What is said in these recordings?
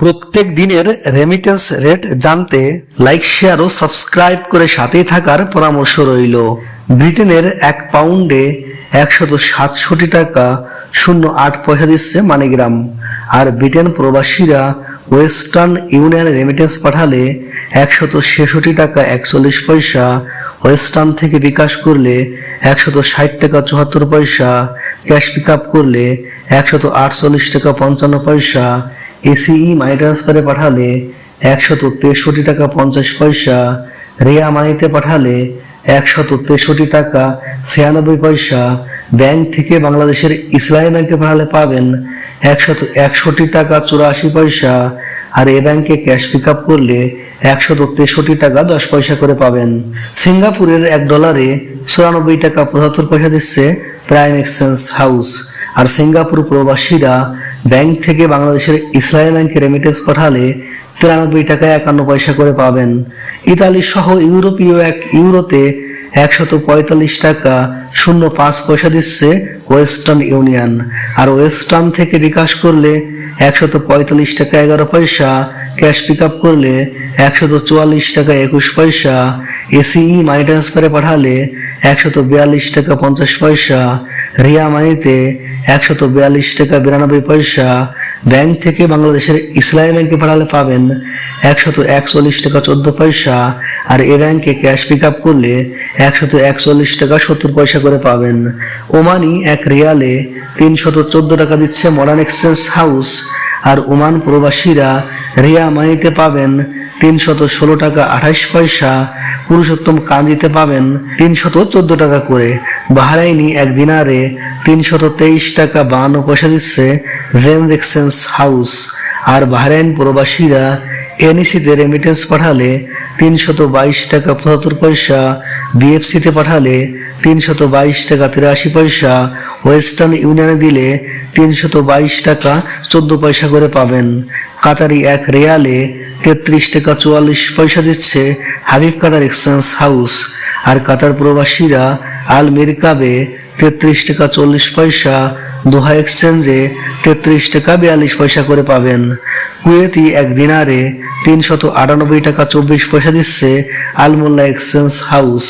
প্রত্যেক দিনের remittance rate জানতে লাইক শেয়ার ও সাবস্ক্রাইব করে সাথেই থাকার পরামর্শ রইল। ব্রিটেনের এক পাউন্ডে একশত সাতষট্টি টাকা শূন্য আট পয়সা দিচ্ছে মানিগ্রাম। আর ব্রিটেন প্রবাসীরা ওয়েস্টার্ন ইউনিয়ন রেমিটেন্স পাঠালে একশত ছেষট্টি টাকা একচল্লিশ পয়সা, ওয়েস্টার্ন থেকে বিকাশ করলে একশত ষাট টাকা চুয়াত্তর পয়সা, ক্যাশ পিক আপ করলে একশত আটচল্লিশ টাকা পঞ্চান্ন পয়সা এসিই মানি ট্রান্সফারে পাঠালে একশত তেষট্টি টাকা পঞ্চাশ পয়সা। রিয়া মানিতে পাঠালে একশত তেষট্টি টাকা ছিয়ানব্বই পয়সা। ব্যাংক থেকে বাংলাদেশের ইসলামী ব্যাংকে পাঠালে পাবেন একশত একষট্টি টাকা চুরাশি পয়সা। আর এ ব্যাংকে ক্যাশ পিক আপ করলে একশত তেষট্টি টাকা দশ পয়সা করে পাবেন। সিঙ্গাপুরের এক ডলারে চুরানব্বই টাকা পঁচাত্তর পয়সা দিচ্ছে প্রাইম এক্সচেঞ্জ হাউস আর সিঙ্গাপুর প্রবাসীরা ব্যাংক থেকে বাংলাদেশের ইসরায়েল ব্যাংকে রেমিটেন্স পাঠালে তিরানব্বই টাকা একান্ন পয়সা করে পাবেন। ইতালি সহ ইউরোপীয় এক ইউরোতে একশত পঁয়তাল্লিশ টাকা শূন্য পাঁচ পয়সা দিচ্ছে ওয়েস্টার্ন ইউনিয়ন। আর ওয়েস্টার্ন থেকে বিকাশ করলে একশত পঁয়তাল্লিশ টাকা এগারো পয়সা, ক্যাশ পিক আপ করলে একশত চুয়াল্লিশ টাকা একুশ পয়সা, এসিই মানি ট্রান্সফারে পাঠালে একশত বিয়াল্লিশ টাকা পঞ্চাশ পয়সা, রিয়া মানিতে একশত বিয়াল্লিশ টাকা বিরানব্বই পয়সা, ব্যাংক থেকে বাংলাদেশের ইসলামী ব্যাংকে পাঠালে পাবেন একশত একচল্লিশ টাকা চোদ্দ পয়সা, আর এ ব্যাংকে ক্যাশ পিক আপ করলে একশত একচল্লিশ টাকা সত্তর পয়সা করে পাবেন। ওমানি এক রিয়ালে তিনশত চোদ্দ টাকা দিচ্ছে মডার্ন এক্সচেঞ্জ হাউস, আর ওমান প্রবাসীরা রিয়া মানিতে পাবেন তিনশত ষোলো টাকা আঠাশ পয়সা, পুরুষোত্তম কাঞ্জিতে পাবেন তিনশত চোদ্দ টাকা করে। বাহারাইনি এক দিনারে তিনশত তেইশ টাকা বান্ন পয়সা দিচ্ছে জেন্স এক্সচেঞ্জ হাউস। আর বাহারাইন প্রবাসীরা এনইসিতে রেমিটেন্স পাঠালে তিনশত বাইশ টাকা পঁচাত্তর পয়সা। বিএফসিতে পাঠালে তিনশত বাইশ টাকা তিরাশি পয়সা। ওয়েস্টার্ন ইউনিয়নে দিলে তিনশত বাইশ টাকা চোদ্দ পয়সা করে পাবেন। কাতারি এক রিয়ালে তেত্রিশ টাকা চুয়াল্লিশ পয়সা দিচ্ছে হাবিব কাতার এক্সচেঞ্জ হাউস। আর কাতার প্রবাসীরা আল মিরকাবে তেত্রিশ টাকা চল্লিশ পয়সা, দোহা এক্সচেঞ্জে তেত্রিশ টাকা বিয়াল্লিশ পয়সা করে পাবেন। কুয়েতি এক দিনারে তিনশত আটানব্বই টাকা চব্বিশ পয়সা দিচ্ছে আলমোল্লা এক্সচেঞ্জ হাউস।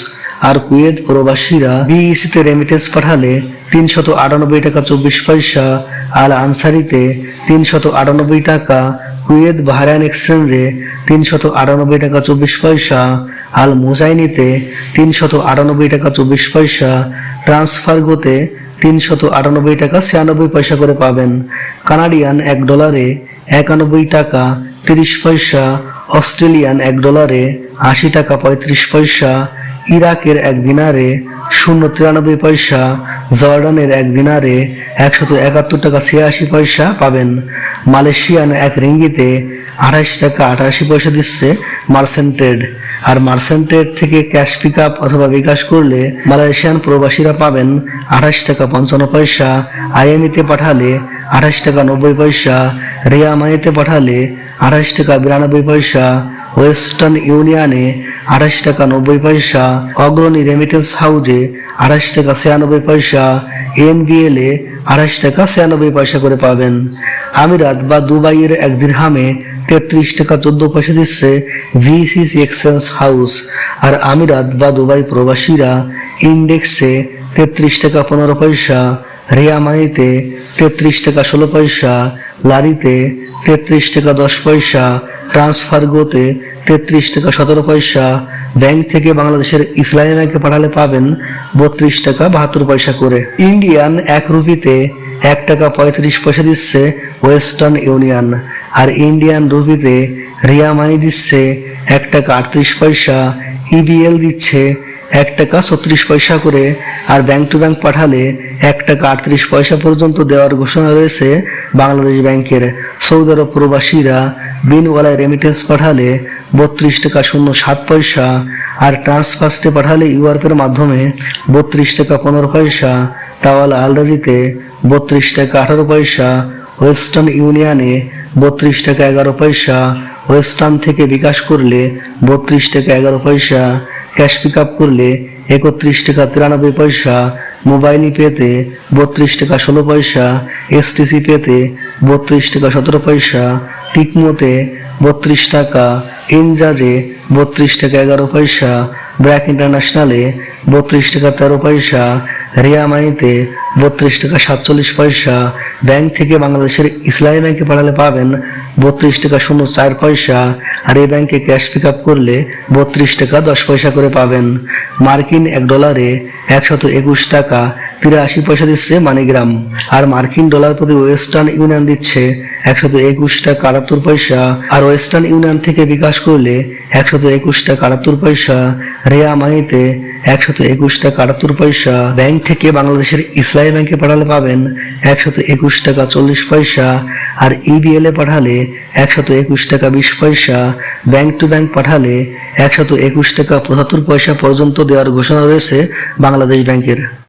আর কুয়েত প্রবাসীরা বিইসিতে রেমিটেন্স পাঠালে তিনশত আটানব্বই টাকা চব্বিশ পয়সা, আল আনসারিতে তিনশত আটানব্বই টাকা, কুয়েত বাহরাইন এক্সচেঞ্জে তিনশত আটানব্বই টাকা চব্বিশ পয়সা, আল মুজাইনিতে তিনশত আটানব্বই টাকা চব্বিশ পয়সা ট্রান্সফার গোতে তিনশত আটানব্বই টাকা ছিয়ানব্বই পয়সা করে পাবেন। কানাডিয়ান এক ডলারে একানব্বই টাকা, তিরিশ পয়সা, অস্ট্রেলিয়ান এক ডলারে, আশি টাকা, পঁয়ত্রিশ পয়সা, ইরাকের এক দিনারে, শূন্য তিরানব্বই পয়সা, জর্ডানের এক দিনারে একশত একাত্তর টাকা, ছিয়াশি পয়সা পাবেন। মালয়েশিয়ান এক রিঙ্গিতে আঠাশ টাকা, আটাশি পয়সা দিচ্ছে মার্সেন্টেড। আর মার্সেন্টেড থেকে ক্যাশ পিক আপ অথবা বিকাশ করলে মালয়েশিয়ান প্রবাসীরা পাবেন আঠাশ টাকা, পঞ্চান্ন পয়সা। আইএমইতে পাঠালে আঠাশ টাকা নব্বই পয়সা, রিয়া মানিতে পাঠালে আঠাশ টাকা বিরানব্বই পয়সা, ওয়েস্টার্ন ইউনিয়নে আঠাশ টাকা নব্বই পয়সা, অগ্রণী রেমিটেন্স হাউজে আঠাশ টাকা ছিয়ানব্বই পয়সা এনবিএল এ আঠাশ টাকা ছিয়ানব্বই পয়সা করে পাবেন। আমিরাত বা দুবাইয়ের এক দিরহামে তেত্রিশ টাকা চোদ্দ পয়সা দিচ্ছে ভিসিসি এক্সচেঞ্জ হাউস আর আমিরাত বা দুবাই প্রবাসীরা ইন্ডেক্সে তেত্রিশ টাকা পনেরো পয়সা রিয়া মানিতে তেত্রিশ টাকা ষোলো পয়সা লারিতে তেত্রিশ টাকা দশ পয়সা ট্রান্সফার গোতে তেত্রিশ টাকা সতেরো পয়সা, ব্যাংক থেকে বাংলাদেশের ইসলামী পাঠালে পাবেন বত্রিশ টাকা বাহাত্তর পয়সা করে। ইন্ডিয়ান এক রুপিতে এক টাকা পঁয়ত্রিশ পয়সা দিচ্ছে ওয়েস্টার্ন ইউনিয়ন, আর ইন্ডিয়ান রুপিতে রিয়া মানি দিচ্ছে এক টাকা আটত্রিশ পয়সা, ইবিএল দিচ্ছে এক টাকা ছত্রিশ পয়সা করে আর ব্যাংক টু ব্যাংক পাঠালে এক টাকা আটত্রিশ পয়সা পর্যন্ত দেওয়ার ঘোষণা রয়েছে বাংলাদেশ ব্যাংকের। সৌদি আরব প্রবাসীরা বিনওয়ালায় রেমিটেন্স পাঠালে বত্রিশ টাকা শূন্য সাত পয়সা আর ট্রান্সফার্স্টে পাঠালে ইউআরপের মাধ্যমে বত্রিশ টাকা পনেরো পয়সা, তাওয়াল আলরাজিতে বত্রিশ টাকা আঠারো পয়সা, ওয়েস্টার্ন ইউনিয়নে বত্রিশ টাকা এগারো পয়সা, ওয়েস্টার্ন থেকে বিকাশ করলে বত্রিশ টাকা এগারো পয়সা ক্যাশ পিক আপ করলে একত্রিশ টাকা তিরানব্বই পয়সা, মোবাইল পেতে বত্রিশ টাকা ষোলো পয়সা এসটিসি পেতে বত্রিশ টাকা সতেরো পয়সা পিকমোতে বত্রিশ টাকা, ইনজাজে বত্রিশ টাকা এগারো পয়সা, ব্র্যাক ইন্টারন্যাশনালে বত্রিশ টাকা তেরো পয়সা রিয়ামাইতে বত্রিশ টাকা সাতচল্লিশ পয়সা। ব্যাংক থেকে বাংলাদেশের ইসলামী ব্যাংকে পাঠালে পাবেন বত্রিশ টাকা শূন্য চার পয়সা। আর এই ব্যাংকে ক্যাশ পিক আপ করলে বত্রিশ টাকা দশ পয়সা করে পাবেন। মার্কিন এক ডলারে একশত একুশ টাকা তিরাশি পয়সা দিচ্ছে মানিগ্রাম। আর মার্কিন ডলার প্রতি ওয়েস্টার্ন ইউনিয়ন দিচ্ছে একশত একুশ টাকা পয়সা। আর ওয়েস্টার্ন ইউনিয়ন থেকে বিকাশ করলে একশত একুশ টাকা পয়সা। রেয়া মানিতে একশত একুশ টাকা পয়সা। ব্যাংক থেকে বাংলাদেশের ইসলামী ব্যাংকে পাঠালে পাবেন একশত একুশ টাকা চল্লিশ পয়সা। আর ইবিএল এ পাঠালে একশত একুশ টাকা বিশ পয়সা। ব্যাংক টু ব্যাংক পাঠালে একশত একুশ টাকা পঁচাত্তর পয়সা পর্যন্ত দেওয়ার ঘোষণা রয়েছে বাংলাদেশ ব্যাংকের।